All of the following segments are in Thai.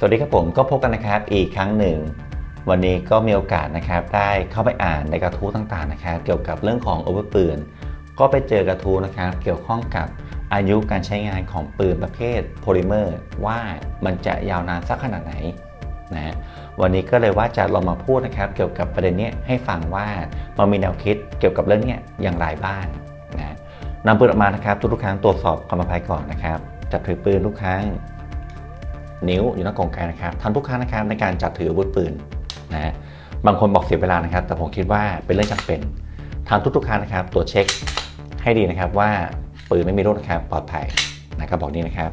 สวัสดีครับผมก็พบกันนะครับอีกครั้งหนึ่ง วันนี้ก็มีโอกาสนะครับได้เข้าไปอ่านในกระทู้ต่างๆนะครับ เกี่ยวกับเรื่องของอาวุธปืน ก็ไปเจอกระทู้นะครับเกี่ยวข้องกับอายุการใช้งานของปืนประเภทโพลิเมอร์ว่ามันจะยาวนานสักขนาดไหนนะวันนี้ก็เลยว่าจะลองมาพูดนะครับ เกี่ยวกับประเด็นนี้ให้ฟังว่ามันมีแนวคิดเกี่ยวกับเรื่องนี้อย่างไรบ้างนะนำปืนออกมานะครับทุกๆครั้งตรวจสอบความปลอดภัยก่อนนะครับจับถือปืนทุกครั้ง นิ้วอยู่หน้ากองกลางนะครับทำทุกครั้งนะครับในการจับถืออาวุธปืนนะบางคนบอกเสียเวลานะครับ แต่ผมคิดว่าเป็นเรื่องจำเป็นทำทุกๆครั้งนะครับตรวจเช็คให้ดีนะครับว่าปืนไม่มีรุ่นะครับปลอดภัยนะกระบอกนี้นะครับ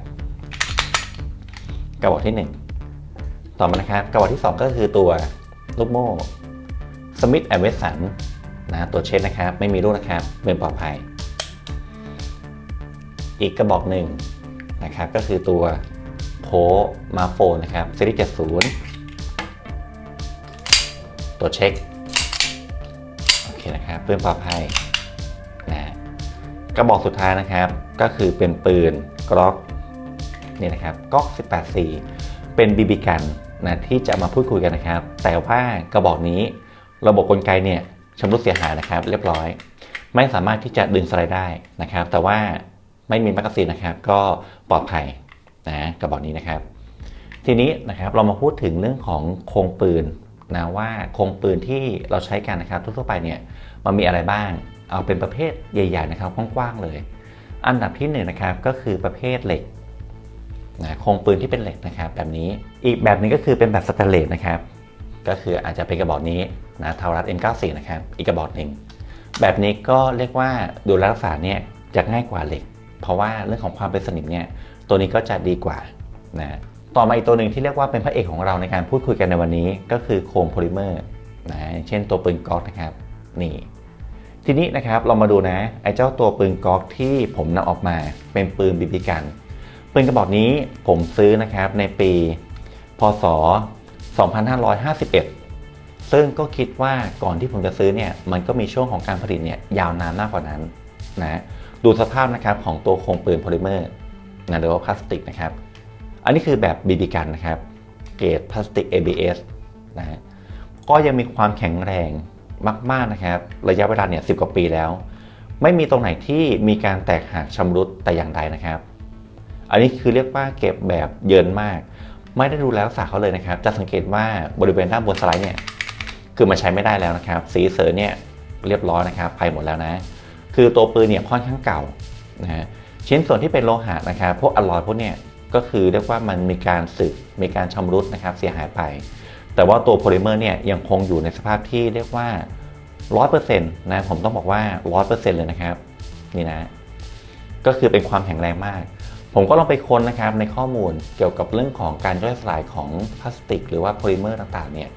กระบอกที่ 1 ต่อมานะครับกระบอกที่ 2 ก็คือตัวลูกโม่สมิธแอนด์เวสันนะตรวจเช็คนะครับ ไม่มีรุ่นะครับเป็นปลอดภัย อีกกระบอกหนึ่งนะครับก็คือตัว มาโฟนนะครับซีรีส์70 ตัวเช็ค โอเคนะครับปืนปลอดภัยนะกระบอกสุดท้ายนะครับก็คือเป็นปืนกล็อกนี่นะครับก๊อก 18C เป็นบีบีกันนะที่จะมาพูดคุยกันนะครับ แต่ว่ากระบอกนี้ระบบกลไกเนี่ยชำรุดเสียหายนะครับ เรียบร้อย ไม่สามารถที่จะดึงสไลด์ได้นะครับ แต่ว่าไม่มีแมกกาซีนนะครับ ก็ปลอดภัย นะกระบอกนี้นะครับ ทีนี้นะครับเรามาพูดถึงเรื่องของโครงปืนนะว่าโครงปืนที่เราใช้กันนะครับทั่วไปเนี่ยมันมีอะไรบ้าง เอาเป็นประเภทใหญ่ๆนะครับกว้างๆเลย อันดับที่1นนะครับก็คือประเภทเหล็กนะโครงปืนที่เป็นเหล็กนะครับ แบบนี้อีกแบบนึงก็คือเป็นแบบสแตนเลสนะครับ ก็คืออาจจะเป็นกระบอกนี้นะทารัส M94 นะครับอีกกระบอกหนึ่งแบบนี้ก็เรียกว่าดูแลรักษาเนี่ยจะง่ายกว่าเหล็ก เพราะว่าเรื่องของความเป็นสนิมเนี่ย ตัวนี้ก็จะดีกว่านะต่อมาอีกตัวหนึ่งที่เรียกว่าเป็นพระเอกของเราในการพูดคุยกันในวันนี้ก็คือโครงโพลิเมอร์นะเช่นตัวปืนก๊อกนะครับนี่ทีนี้นะครับเรามาดูนะไอ้เจ้าตัวปืนก๊อกที่ผมนำออกมาเป็นปืนบีบีกันปืนกระบอกนี้ผมซื้อนะครับในปี พศ 2551 ซึ่งก็คิดว่าก่อนที่ผมจะซื้อเนี่ยมันก็มีช่วงของการผลิตเนี่ยยาวนานมากกว่านั้นนะดูสภาพนะครับของตัวโครงปืนโพลิเมอร์ นะหรือว่าพลาสติกนะครับ อันนี้คือแบบบีบีกันนะครับ เกรดพลาสติก ABS นะฮะก็ยังมีความแข็งแรงมาก ๆนะครับ ระยะเวลาเนี่ยสิกว่าปีแล้ว ไม่มีตรงไหนที่มีการแตกหักชำรุดแต่อย่างใดนะครับ อันนี้คือเรียกว่าเก็บแบบเยินมาก ไม่ได้ดูแลรักษาเขาเลยนะครับ จะสังเกตว่าบริเวณด้านบนสไลด์เนี่ยคือมันใช้ไม่ได้แล้วนะครับ สีเสือเนี่ยเรียบร้อยนะครับไปหมดแล้วนะ คือตัวปืนเนี่ยค่อนข้างเก่านะฮะ ชิ้นส่วนที่เป็นโลหะนะครับพวกอลลอยพวกเนี้ยก็คือเรียกว่ามันมีการสึกมีการชำรุดนะครับเสียหายไป แต่ว่าตัวโพลิเมอร์เนี่ยยังคงอยู่ในสภาพที่เรียกว่า 100%นะผมต้องบอกว่า 100%เลยนะครับนี่นะก็คือเป็นความแข็งแรงมาก ผมก็ลองไปค้นนะครับในข้อมูลเกี่ยวกับเรื่องของการย่อยสลายของพลาสติก หรือว่าโพลิเมอร์ต่างๆเนี่ย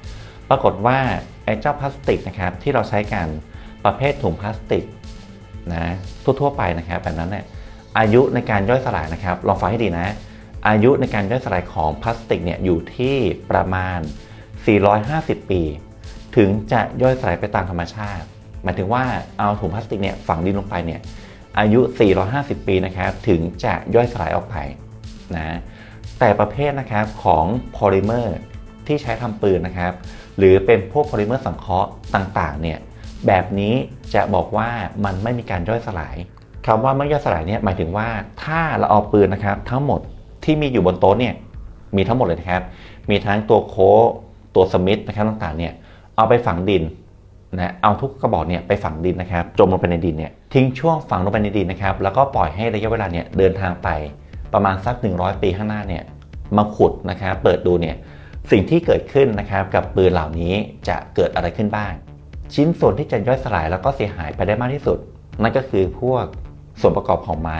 ปรากฏว่าไอ้เจ้าพลาสติกนะครับที่เราใช้กันประเภทถุงพลาสติกนะทั่วๆไปนะครับแบบนั้นเนี่ย อายุในการย่อยสลายนะครับ ลองฟังให้ดีนะ อายุในการย่อยสลายของพลาสติกเนี่ยอยู่ที่ประมาณ 450 ปี ถึงจะย่อยสลายไปตามธรรมชาติ หมายถึงว่าเอาถุงพลาสติกเนี่ยฝังดินลงไปเนี่ยอายุ 450 ปีนะครับถึงจะย่อยสลายออกไปนะแต่ประเภทนะครับของโพลิเมอร์ที่ใช้ทำปืนนะครับ หรือเป็นพวกโพลิเมอร์สังเคราะห์ต่างๆเนี่ยแบบนี้จะบอกว่ามันไม่มีการย่อยสลาย คำว่าไม่ย่อยสลายเนี่ยหมายถึงว่าถ้าเราเอาปืนนะครับ ทั้งหมดที่มีอยู่บนโต๊ะเนี่ยมีทั้งหมดเลยนะครับ มีทั้งตัวโค้ตัวสมิธนะครับต่างๆเนี่ยเอาไปฝังดินนะเอาทุกกระบอกเนี่ยไปฝังดินนะครับจมลงไปในดินเนี่ยทิ้งช่วงฝังลงไปในดินนะครับแล้วก็ปล่อยให้ระยะเวลาเนี่ยเดินทางไปประมาณสัก 100 ปีข้างหน้าเนี่ยมาขุดนะครับเปิดดูเนี่ยสิ่งที่เกิดขึ้นนะครับกับปืนเหล่านี้จะเกิดอะไรขึ้นบ้าง ชิ้นส่วนที่จะย่อยสลายแล้วก็เสียหายไปได้มากที่สุด นั่นก็คือพวก ส่วนประกอบของไม้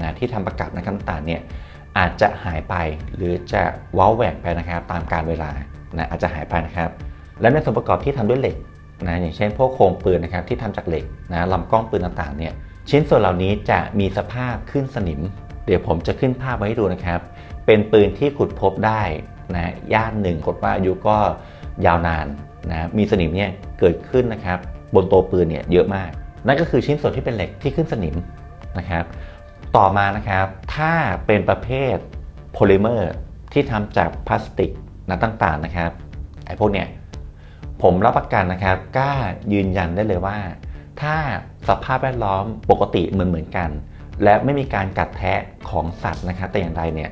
นะที่ทำประกับนะครับต่างๆเนี่ยอาจจะหายไปหรือจะว้าแหว่งไปนะครับตามการเวลานะอาจจะหายไปนะครับ และในส่วนประกอบที่ทำด้วยเหล็กนะอย่างเช่นพวกโครงปืนนะครับที่ทำจากเหล็กนะลำกล้องปืนต่างๆเนี่ยชิ้นส่วนเหล่านี้จะมีสภาพขึ้นสนิม เดี๋ยวผมจะขึ้นภาพไว้ให้ดูนะครับ เป็นปืนที่ขุดพบได้นะย่านหนึ่งกดว่าอายุก็ยาวนานนะมีสนิมเนี่ยเกิดขึ้นนะครับบนตัวปืนเนี่ยเยอะมาก นั่นก็คือชิ้นส่วนที่เป็นเหล็กที่ขึ้นสนิมนะครับ ต่อมานะครับถ้าเป็นประเภทโพลิเมอร์ที่ทำจากพลาสติกนะต่างๆนะครับไอ้พวกเนี้ยผมรับประกันนะครับกล้ายืนยันได้เลยว่า ถ้าสภาพแวดล้อมปกติเหมือนเหมือนกัน และไม่มีการกัดแทะของสัตว์นะครับแต่อย่างใดเนี่ย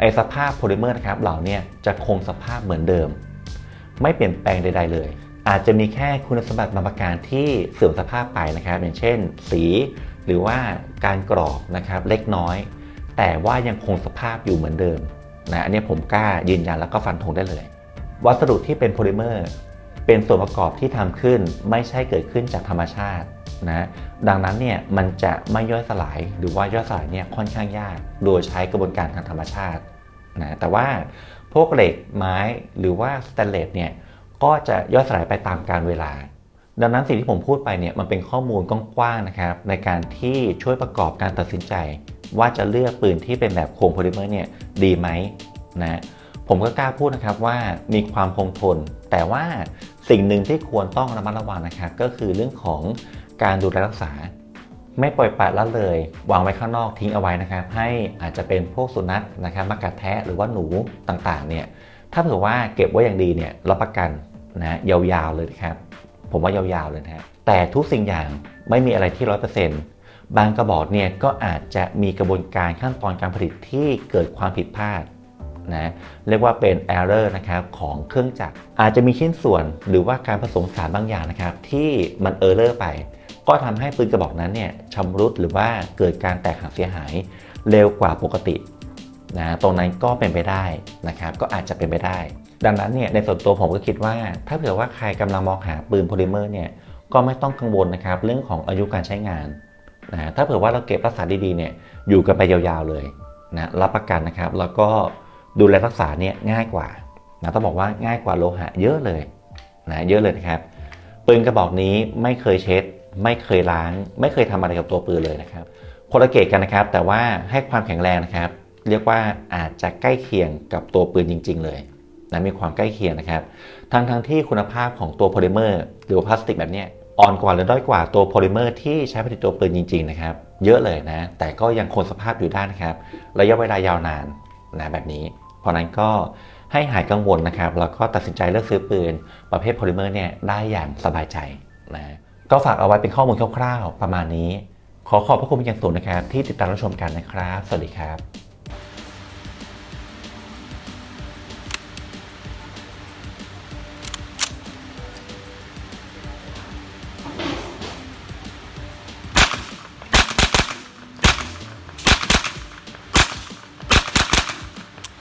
ไอสภาพโพลิเมอร์นะครับเหล่าเนี้จะคงสภาพเหมือนเดิม ไม่เปลี่ยนแปลงใด ๆ เลย อาจจะมีแค่คุณสมบัติบางประการที่เสื่อมสภาพไปนะครับ อย่างเช่น สีหรือว่าการกรอบนะครับเล็กน้อย แต่ว่ายังคงสภาพอยู่เหมือนเดิมนะอันนี้ผมกล้ายืนยันแล้วก็ฟันธงได้เลย วัสดุที่เป็นโพลิเมอร์เป็นส่วนประกอบที่ทำขึ้นไม่ใช่เกิดขึ้นจากธรรมชาตินะดังนั้นเนี่ยมันจะไม่ย่อยสลายหรือว่าย่อยสลายเนี่ยค่อนข้างยาก โดยใช้กระบวนการทางธรรมชาตินะแต่ว่าพวกเหล็กไม้หรือว่าสแตนเลสเนี่ย ก็จะย่อยสลายไปตามกาลเวลา ดังนั้นสิ่งที่ผมพูดไปเนี่ยมันเป็นข้อมูลกว้างๆนะครับ ในการที่ช่วยประกอบการตัดสินใจ ว่าจะเลือกปืนที่เป็นแบบโครงโพลิเมอร์เนี่ยดีไหมนะผมก็กล้าพูดนะครับว่ามีความคงทน แต่ว่าสิ่งหนึ่งที่ควรต้องระมัดระวังนะครับก็คือเรื่องของการดูแลรักษา ไม่ปล่อยปละละเลย วางไว้ข้างนอกทิ้งเอาไว้นะครับ ให้อาจจะเป็นพวกสุนัขนะครับมากัดแทะหรือว่าหนูต่างๆเนี่ยถ้าเผื่อว่าเก็บไว้อย่างดีเนี่ยรับประกัน นะยาวๆเลยครับ ผมว่ายาวๆเลยนะแต่ทุกสิ่งอย่างไม่มีอะไรที่ร้อยเปอร์เซ็นต์บางกระบอกเนี่ยก็อาจจะมีกระบวนการขั้นตอนการผลิตที่เกิดความผิดพลาดนะเรียกว่าเป็น error นะครับของเครื่องจักรอาจจะมีชิ้นส่วนหรือว่าการผสมสารบางอย่างนะครับ ที่มัน error ไป ก็ทำให้ปืนกระบอกนั้นเนี่ยชำรุดหรือว่าเกิดการแตกหักเสียหาย เร็วกว่าปกตินะตรงนั้นก็เป็นไปได้นะครับ ก็อาจจะเป็นไปได้ ดังนั้นเนี่ยในส่วนตัวผมก็คิดว่า ถ้าเผื่อว่าใครกำลังมองหาปืนโพลิเมอร์เนี่ยก็ไม่ต้องกังวลนะครับเรื่องของอายุการใช้งานนะถ้าเผื่อว่าเราเก็บรักษาดีๆเนี่ยอยู่กันไปยาวๆเลยนะรับประกันนะครับ แล้วก็ดูแลรักษาเนี่ยง่ายกว่านะต้องบอกว่าง่ายกว่าโลหะเยอะเลยนะเยอะเลยนะครับปืนกระบอกนี้ไม่เคยเช็ด ไม่เคยล้าง ไม่เคยทำอะไรกับตัวปืนเลยนะครับคนละเกตกันนะครับ แต่ว่าให้ความแข็งแรงนะครับ เรียกว่าอาจจะใกล้เคียงกับตัวปืนจริง ๆ เลย นะมีความใกล้เคียงนะครับ ทั้งทั้งที่คุณภาพของตัวโพลิเมอร์หรือพลาสติกแบบนี้อ่อนกว่าหรือด้อยกว่าตัวโพลิเมอร์ที่ใช้ผลิตตัวปืนจริงๆนะครับ เยอะเลยนะ แต่ก็ยังคงสภาพอยู่ได้นะครับ ระยะเวลายาวนานนะแบบนี้ เพราะนั้นก็ให้หายกังวลนะครับ แล้วก็ตัดสินใจเลือกซื้อปืน ประเภทโพลิเมอร์เนี่ยได้อย่างสบายใจนะ ก็ฝากเอาไว้เป็นข้อมูลคร่าวๆ ประมาณนี้ ขอขอบพระคุณเป็นอย่างสูงนะครับ ที่ติดตามรับชมกันนะครับ สวัสดีครับ